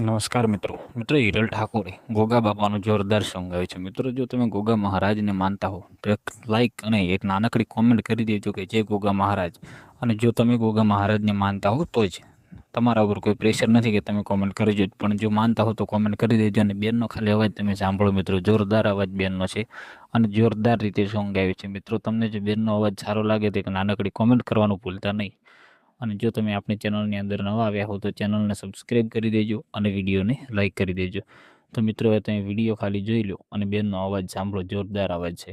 નમસ્કાર મિત્રો. મિત્રો, હિરલ ઠાકોરે ગોગા બાપાનું જોરદાર સોંગ આવ્યું છે. મિત્રો, જો તમે ગોગા મહારાજને માનતા હો, તો એક લાઇક અને એક નાનકડી કોમેન્ટ કરી દેજો કે જે ગોગા મહારાજ. અને જો તમે ગોગા મહારાજને માનતા હો, તો જ. તમારા ઉપર કોઈ પ્રેશર નથી કે તમે કોમેન્ટ કરજો જ પણ જો માનતા હો, તો કોમેન્ટ કરી દેજો અને બેનનો ખાલી અવાજ તમે સાંભળો મિત્રો. જોરદાર અવાજ બેનનો છે અને જોરદાર રીતે સોંગ આવે છે. મિત્રો, તમને જો બેનનો અવાજ સારો લાગે તો એક નાનકડી કોમેન્ટ કરવાનું ભૂલતા નહીં. અને જો તમે આપણી ચેનલની અંદર નવા આવ્યા હો તો ચેનલને સબસ્ક્રાઈબ કરી દેજો અને વિડીયોને લાઇક કરી દેજો. તો મિત્રો તમે વીડિયો ખાલી જોઈ લો અને બેનનો અવાજ સાંભળો, જોરદાર અવાજ છે.